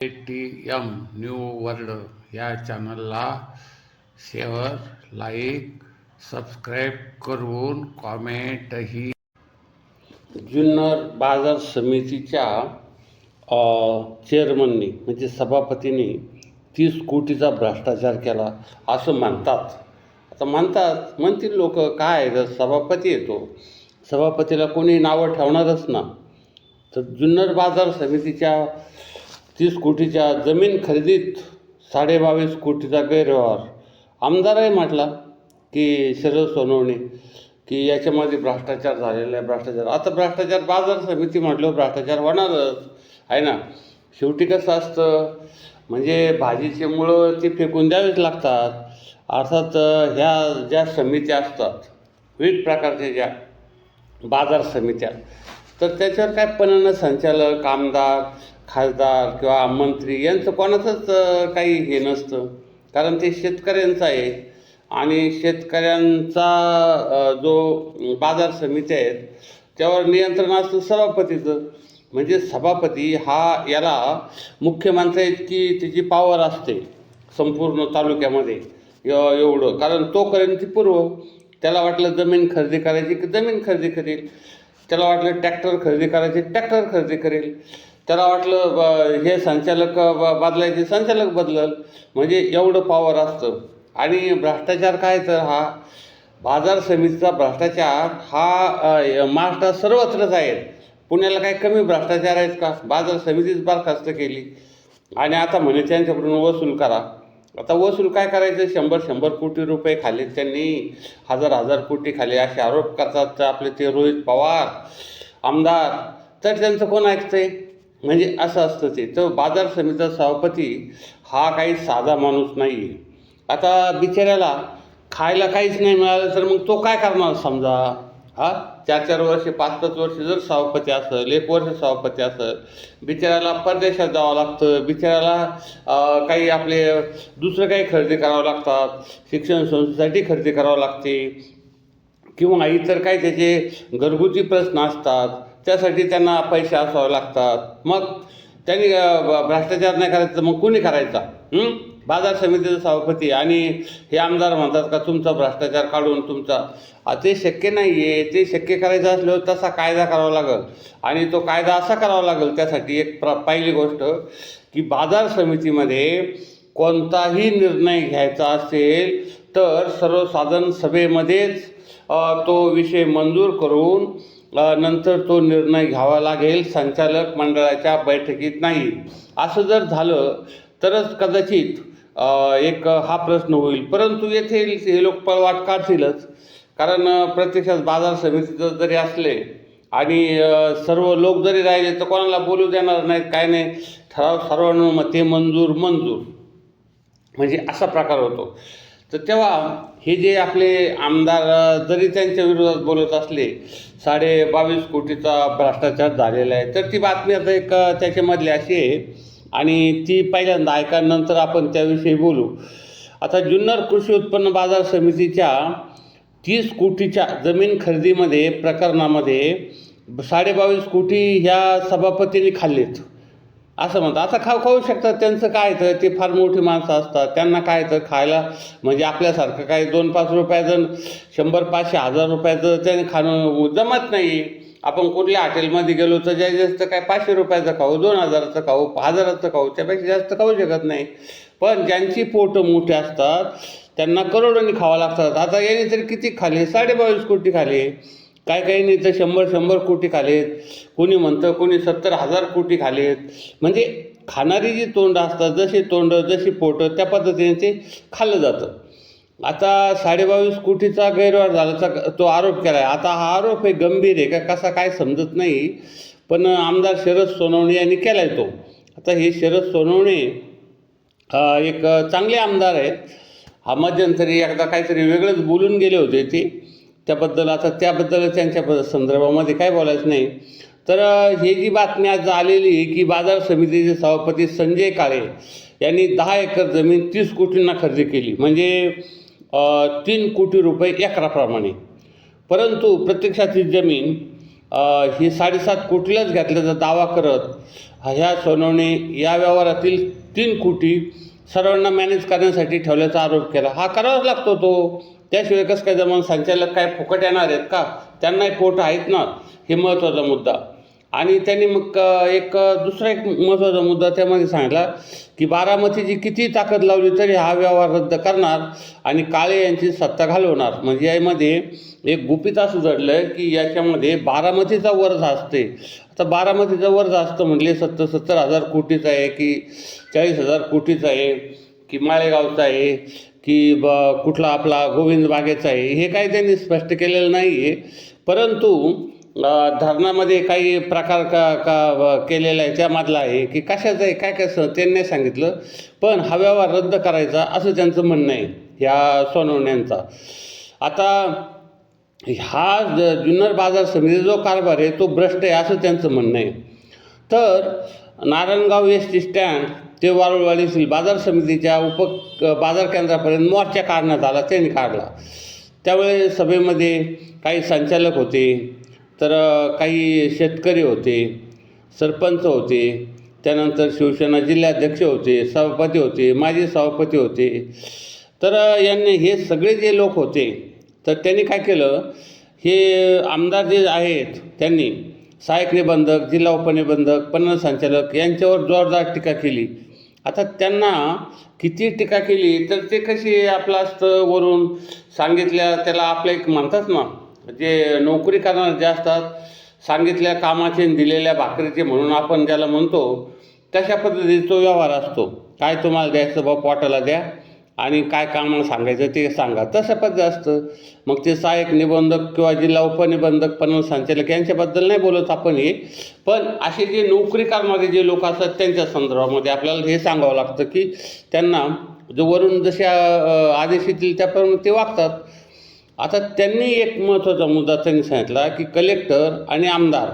A T M new world या चॅनलला share like subscribe करून कॉमेंटही जुन्नर बाजार समितीच्या चेअरमननी म्हणजे सभापतींनी तीस कोटीचा भ्रष्टाचार केला असं म्हणतात. आता म्हणतात म्हणतील लोक काय जर सभापती येतो सभापतीला कोणी नावं ठेवणारच ना. तर जुन्नर बाजार समितीच्या तीस कोटीच्या जमीन खरेदीत साडेबावीस कोटीचा गैरव्यवहार. आमदारही म्हटला की शरद सोनवणे की याच्यामध्ये भ्रष्टाचार झालेला आहे भ्रष्टाचार. आता भ्रष्टाचार बाजार समिती म्हटलं भ्रष्टाचार होणारच आहे ना? शेवटी कसं असतं? म्हणजे भाजीचे मुळं ती फेकून द्यावीच लागतात. अर्थात ह्या ज्या समित्या असतात विविध प्रकारच्या ज्या बाजार समित्या तर त्याच्यावर काय पणन संचालक आमदार खासदार किंवा मंत्री यांचं कोणाचंच काही हे नसतं. कारण ते शेतकऱ्यांचं आहे. आणि शेतकऱ्यांचा जो बाजार समिती आहेत त्यावर नियंत्रण असतं सभापतीचं. म्हणजे सभापती हा याला मुख्य माणसं आहेत इतकी त्याची पावर असते संपूर्ण तालुक्यामध्ये. एवढं. कारण तो करेन ती पूर्व त्याला वाटलं जमीन खरेदी करायची की जमीन खरेदी करेल. त्याला वाटलं ट्रॅक्टर खरेदी करायचे ट्रॅक्टर खरेदी करेल. त्याला वाटलं ब- हे संचालक ब- बदलायचे संचालक बदलल. म्हणजे एवढं पॉवर असतं. आणि भ्रष्टाचार काय तर हा बाजार समितीचा भ्रष्टाचार हा महाराष्ट्रात सर्वत्रच आहे. पुण्याला काय कमी भ्रष्टाचार आहेत का? बाजार समितीच बरखास्त केली. आणि आता म्हणे त्यांच्याकडून वसूल करा. आता वसूल काय करायचं? शंभर शंभर कोटी रुपये खाली त्यांनी. हजार हजार कोटी खाली असे आरोप करतात आपले ते रोहित पवार आमदार. तर त्यांचं कोण ऐकतंय? म्हणजे असं असतं ते. तर बाजार समितीचा सभापती हा काही साधा माणूस नाही आता बिचाऱ्याला खायला काहीच नाही मिळालं तर मग तो काय करणार समजा? हा? चार चार वर्ष पाच पाच वर्ष जर सभापती असेल एक वर्ष सभापती असेल बिचाऱ्याला परदेशात जावं लागतं बिचाऱ्याला काही आपले दुसरं काही खरेदी करावं लागतात शिक्षण संस्थेसाठी खरेदी करावं लागते किंवा इतर काही त्याचे घरगुती प्रश्न असतात. त्यासाठी त्यांना पैसे असावे लागतात. मग त्यांनी भ्रष्टाचार नाही करायचा मग कोणी करायचा? बाजार समितीचा सभापती आणि हे आमदार म्हणतात का तुमचा भ्रष्टाचार काढून तुमचा. ते शक्य नाही आहे ते शक्य करायचं असल्यावर तसा कायदा करावा लागेल. आणि तो कायदा असा करावा लागेल त्यासाठी एक प्र पहिली गोष्ट की बाजार समितीमध्ये कोणताही निर्णय घ्यायचा असेल तर सर्वसाधारण सभेमध्येच तो विषय मंजूर करून नंतर तो निर्णय घ्यावा लागेल संचालक मंडळाच्या बैठकीत नाही. असं जर झालं तरच कदाचित एक हा प्रश्न होईल. परंतु येथे हे लोक पळवाट काढतीलच. कारण प्रत्यक्षात बाजार समितीचं जरी असले आणि सर्व लोक जरी राहिले तर कोणाला बोलू देणार नाहीत काय नाही. ठराव सर्वानुमते मंजूर मंजूर. म्हणजे असा प्रकार होतो. तर तेव्हा हे जे आपले आमदार जरी त्यांच्या विरोधात बोलत असले साडे बावीस कोटीचा भ्रष्टाचार झालेला आहे. तर ती बातमी आता एक त्याच्यामधली अशी आहे. आणि ती पहिल्यांदा ऐकानंतर आपण त्याविषयी बोलू. आता जुन्नर कृषी उत्पन्न बाजार समितीच्या तीस कोटीच्या जमीन खरेदीमध्ये प्रकरणामध्ये साडेबावीस कोटी ह्या सभापतींनी खाल्लेत. असं म्हणतात. आता खाऊ खाऊ शकतात. त्यांचं काय तर ते फार मोठी माणसं असतात. त्यांना काय तर खायला म्हणजे आपल्यासारखं काय दोन पाच रुपयाचं शंभर पाचशे हजार रुपयाचं त्याने खाणं जमत नाही. आपण कुठल्या हॉटेलमध्ये गेलो तर ज्या जास्त काय पाचशे रुपयाचं खाऊ दोन हजाराचं खाऊ हजाराचं खाऊ त्यापेक्षा जास्त खाऊ शकत नाही. पण ज्यांची पोटं मोठी असतात त्यांना करोडोनी खावं लागतात. आता याने तरी किती खाली साडेबावीस कोटी खाली काय काही नाही तर शंभर शंभर कोटी खालेत. कोणी म्हणतं कोणी सत्तर हजार कोटी खालेत. म्हणजे खाणारी जी तोंड असतात जशी तोंड जशी पोटं त्या पद्धतीने ते खाल्लं जातं. आता साडेबावीस कोटीचा गैरव्यवहार झाल्याचा तो आरोप केला आहे आता हा आरोप हे गंभीर आहे का कसा काय समजत नाही. पण आमदार शरद सोनवणे यांनी केला आहे तो. आता हे शरद सोनवणे एक चांगले आमदार आहेत. हा मध्यंतरी एकदा काहीतरी वेगळंच बोलून गेले होते ते. त्याबद्दल आता त्याबद्दल त्यांच्या संदर्भामध्ये काय बोलायचं नाही. तर ही हे जी बातमी आज आलेली आहे की बाजार समितीचे सभापती संजय काळे यांनी दहा एकर जमीन तीस कोटींना खरेदी केली. म्हणजे तीन कोटी रुपये एकराप्रमाणे. परंतु प्रत्यक्षात ही जमीन ही साडेसात कोटीलाच घातल्याचा दावा करत ह्या सोनवणे या व्यवहारातील तीन कोटी सर्वांना मॅनेज करण्यासाठी ठेवल्याचा आरोप केला. हा करावाच लागतो तो. त्याशिवाय कसं काय जमा संचालक काय फुकट येणार आहेत का? त्यांनाही पोट आहेत ना? हे महत्त्वाचा मुद्दा. आणि त्यांनी मग एक दुसरा एक महत्त्वाचा मुद्दा त्यामध्ये सांगितला की बारामतीची किती ताकद लावली तरी हा व्यवहार रद्द करणार आणि काळे यांची सत्ता घालवणार. म्हणजे यामध्ये एक गुपिता असं आहे की याच्यामध्ये बारामतीचा वर्ज असते. आता बारामतीचा वर्ज असतं म्हणजे सत्तर सत्तर हजार कोटीचा आहे की चाळीस हजार कोटीचा आहे की माळेगावचा आहे की ब कुठला आपला गोविंद बागेचा आहे हे काही त्यांनी स्पष्ट केलेलं नाही आहे परंतु धरणामध्ये काही प्रकार का का केलेला आहे त्यामधला आहे की कशाचं आहे काय कसं त्यांनी सांगितलं. पण हा व्यवहार रद्द करायचा असं त्यांचं म्हणणं आहे ह्या सोनवण्यांचा. आता हा ज- जुन्नर बाजार समितीचा जो कारभार आहे तो भ्रष्ट आहे असं त्यांचं म्हणणं आहे. तर नारायणगाव एस टी स्टँड ते वारुळवाडीतील बाजार समितीच्या उप बाजार केंद्रापर्यंत मोर्चा काढण्यात आला त्यांनी काढला. त्यावेळी सभेमध्ये काही संचालक होते तर काही शेतकरी होते सरपंच होते त्यानंतर शिवसेना जिल्हाध्यक्ष होते सभापती होते माजी सभापती होते. तर यांनी हे सगळे जे लोक होते तर त्यांनी काय केलं हे आमदार जे आहेत त्यांनी सहाय्यक निबंधक जिल्हा उपनिबंधक पन्नास संचालक यांच्यावर जोरदार टीका केली. आता त्यांना किती टीका केली तर ते कशी आपलं असतं वरून सांगितल्या त्याला आपलं एक म्हणतात ना जे नोकरी करणारे जे असतात सांगितल्या कामाचे आणि दिलेल्या भाकरीचे म्हणून आपण ज्याला म्हणतो तशा पद्धतीचा तो व्यवहार असतो. काय तुम्हाला द्यायचं बा पोटाला द्या. आणि काय कामाला सांगायचं ते सांगा. तसं पद्धती असतं. मग ते सहाय्यक निबंधक किंवा जिल्हा उपनिबंधक पण संचालक यांच्याबद्दल नाही बोलत आपण हे. पण असे जे नोकरी करणारे जे लोक असतात त्यांच्या संदर्भामध्ये आपल्याला हे सांगावं लागतं की त्यांना जो वरून जशा आदेश येतील त्याप्रमाणे ते वागतात. आता त्यांनी एक महत्त्वाचा मुद्दा त्यांनी सांगितला की कलेक्टर आणि आमदार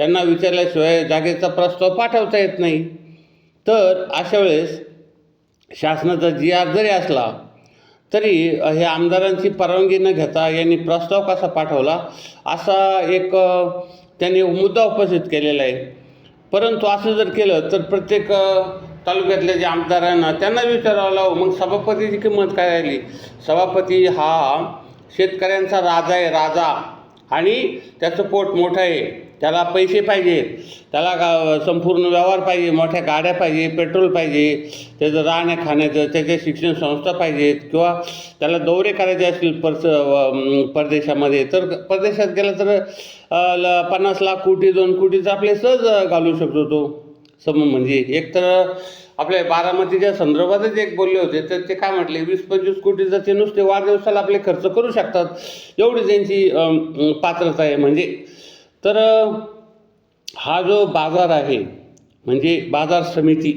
यांना विचारल्याशिवाय जागेचा प्रस्ताव पाठवता येत नाही. तर अशा वेळेस शासनाचा जी आर जरी असला तरी हे आमदारांची परवानगी न घेता यांनी प्रस्ताव कसा पाठवला असा एक त्यांनी मुद्दा उपस्थित केलेला आहे. परंतु असं जर केलं तर प्रत्येक तालुक्यातल्या जे आमदारांना त्यांना विचारावं लावं मग सभापतीची किंमत काय राहिली? सभापती हा शेतकऱ्यांचा राजा आहे राजा. आणि त्याचं पोट मोठं आहे. त्याला पैसे पाहिजेत त्याला गा संपूर्ण व्यवहार पाहिजे मोठ्या गाड्या पाहिजे पेट्रोल पाहिजे त्याचं राहण्या खाण्याचं त्याच्या शिक्षण संस्था पाहिजेत किंवा त्याला दौरे करायचे असतील परस परदेशामध्ये. तर परदेशात गेला तर ल- पन्नास लाख कोटी दोन कोटीचं आपले सहज घालू शकतो तो. सम म्हणजे एकतर आपल्या बारामतीच्या संदर्भातच एक बोलले होते तर ते काय म्हटले वीस पंचवीस कोटीचं ते नुसते वाढदिवसाला आपले खर्च करू शकतात. एवढी त्यांची पात्रता आहे म्हणजे. तर हा जो बाजार आहे म्हणजे बाजार समिती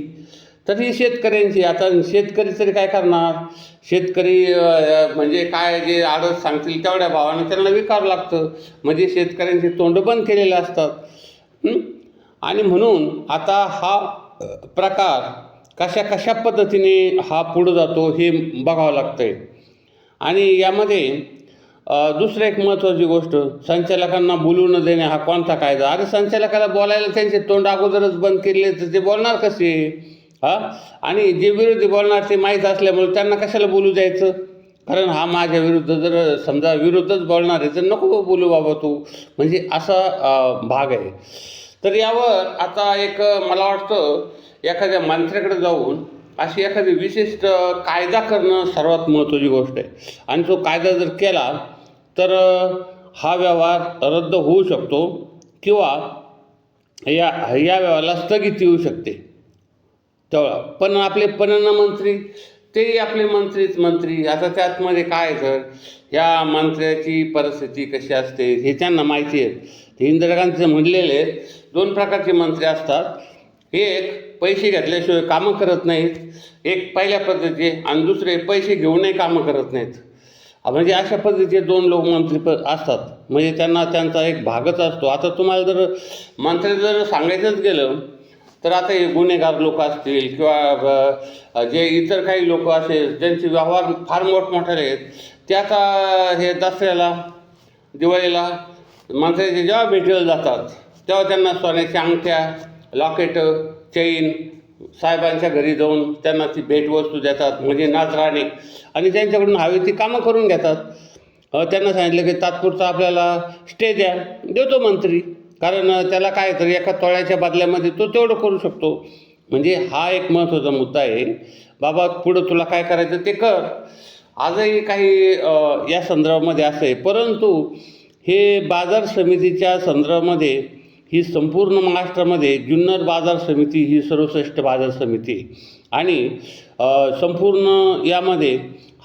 तर ही शेतकऱ्यांची आता शेतकरी तरी काय करणार? शेतकरी म्हणजे काय जे आडत सांगतील तेवढ्या भावानं त्यांना विकावं लागतं. म्हणजे शेतकऱ्यांची तोंड बंद केलेले असतात. आणि म्हणून आता हा प्रकार कशा कशा पद्धतीने हा पुढं जातो हे बघावं लागतंय. आणि यामध्ये दुसरं एक महत्त्वाची गोष्ट संचालकांना बोलू न देणे हा कोणता कायदा? अरे संचालकाला बोलायला त्यांचे तोंड अगोदरच बंद केले तर ते बोलणार कसे? हा? आणि जे विरोधी बोलणार ते माहीत असल्यामुळे त्यांना कशाला बोलू द्यायचं? कारण हा माझ्या विरुद्ध जर समजा विरुद्धच बोलणार आहे तर नको बोलू बाबा तू. म्हणजे असा भाग आहे. तर यावर आता एक मला वाटतं एखाद्या मंत्र्याकडे जाऊन अशी एखादी विशिष्ट कायदा करणं सर्वात महत्त्वाची गोष्ट आहे. आणि तो कायदा जर केला तर हा व्यवहार रद्द होऊ शकतो किंवा या या व्यवहाराला स्थगिती येऊ शकते. तेव्हा पण आपले पणन मंत्री तेही आपले मंत्रीच मंत्री. आता त्यातमध्ये काय आहे तर या मंत्र्याची परिस्थिती कशी असते हे त्यांना माहिती आहे. इंदिरा गांधीचं म्हणलेले दोन प्रकारचे मंत्री असतात. एक पैसे घेतल्याशिवाय कामं करत नाहीत. एक पहिल्या पद्धतीचे आणि दुसरे पैसे घेऊनही कामं करत नाहीत. म्हणजे अशा पद्धतीचे दोन लोक मंत्री प असतात. म्हणजे त्यांना त्यांचा एक भागच असतो. आता तुम्हाला जर मंत्री जर सांगायचंच गेलं तर आता हे गुन्हेगार लोक असतील किंवा जे इतर काही लोक असेल ज्यांचे व्यवहार फार मोठमोठाले आहेत ते आता हे दसऱ्याला दिवाळीला मंत्र्याचे जेव्हा भेटीला जातात तेव्हा त्यांना सोन्याच्या अंगठ्या लॉकेटं चैन साहेबांच्या घरी जाऊन त्यांना ती भेटवस्तू देतात म्हणजे नाचराणे. आणि त्यांच्याकडून हवी ती कामं करून घेतात. त्यांना सांगितलं की तात्पुरता आपल्याला स्टे द्या. देतो मंत्री. कारण त्याला काय तर एका तोळ्याच्या बदल्यामध्ये तो तेवढं करू शकतो. म्हणजे हा एक महत्त्वाचा मुद्दा आहे. बाबा पुढं तुला काय करायचं ते कर. आजही काही या संदर्भामध्ये असं आहे. परंतु हे बाजार समितीच्या संदर्भामध्ये ही संपूर्ण महाराष्ट्रामध्ये जुन्नर बाजार समिती ही सर्वश्रेष्ठ बाजार समिती आणि संपूर्ण यामध्ये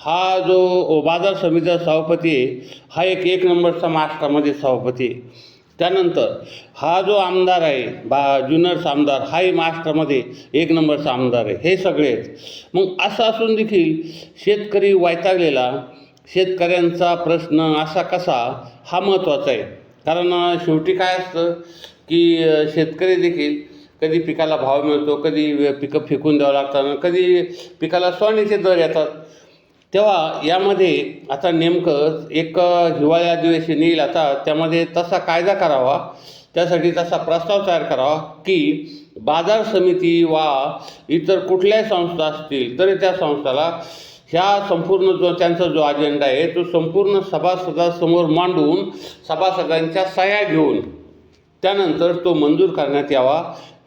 हा जो बाजार समितीचा सभापती आहे हा एक एक नंबरचा महाराष्ट्रामध्ये सभापती आहे. त्यानंतर हा जो आमदार आहे बा जुन्नरचा आमदार हाही महाराष्ट्रामध्ये एक नंबरचा आमदार आहे. हे सगळे आहेत. मग असं असून देखील शेतकरी वैतागलेला शेतकऱ्यांचा प्रश्न असा कसा हा महत्त्वाचा आहे. कारण शेवटी काय असतं की शेतकरी देखील कधी पिकाला भाव मिळतो कधी पिकं फेकून द्यावं लागतात कधी पिकाला सोन्याचे दर येतात. तेव्हा यामध्ये आता नेमकं एक हिवाळी अधिवेशन येईल आता त्यामध्ये तसा कायदा करावा त्यासाठी तसा प्रस्ताव तयार करावा की बाजार समिती वा इतर कुठल्याही संस्था असतील तरी त्या संस्थाला ह्या संपूर्ण जो त्यांचा जो अजेंडा आहे तो संपूर्ण सभासदासमोर मांडून सभासदांच्या सह्या घेऊन त्यानंतर तो मंजूर करण्यात यावा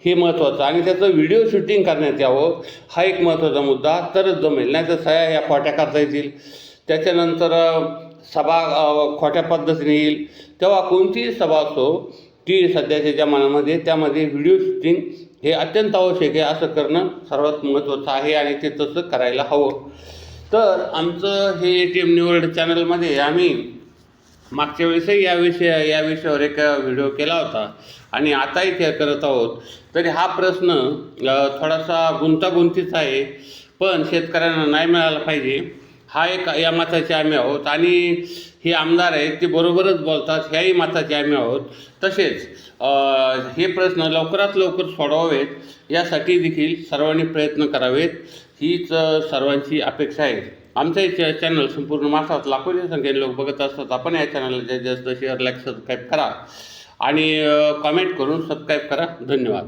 हे महत्त्वाचं. आणि त्याचं व्हिडिओ शूटिंग करण्यात यावं हा एक महत्त्वाचा मुद्दा. तरच जमेल. नाही तर सह्या या खोट्या करता येतील. त्याच्यानंतर सभा खोट्या पद्धतीने येईल. तेव्हा कोणतीही सभा असो ती सध्याच्या जमान्यामध्ये त्यामध्ये व्हिडिओ शूटिंग हे अत्यंत आवश्यक आहे. असं करणं सर्वात महत्त्वाचं आहे आणि ते तसं करायला हवं. तर आमचं हे ए टी एम निवर्ड चॅनलमध्ये आम्ही मागच्या वेळेसही या विषय या विषयावर एक व्हिडिओ केला होता. आणि आताही ते करत आहोत. तरी हा प्रश्न थोडासा गुंतागुंतीचा आहे. पण शेतकऱ्यांना नाही मिळाला पाहिजे. हा एक या मताचे आम्ही आहोत. आणि हे आमदार आहेत ते बरोबरच बोलतात. ह्याही मताचे आम्ही आहोत. तसेच हे प्रश्न लवकरात लवकर सोडवावेत. यासाठी देखील सर्वांनी प्रयत्न करावेत. हीच सर्वांची अपेक्षा आहे. आमचं हे चॅनल संपूर्ण महाराष्ट्रात लाखोच्या संख्येने लोक बघत असतात. आपण या चॅनलला जास्तीत जास्त शेअर लाईक सबस्क्राईब करा. आणि कमेंट करून सबस्क्राईब करा. धन्यवाद.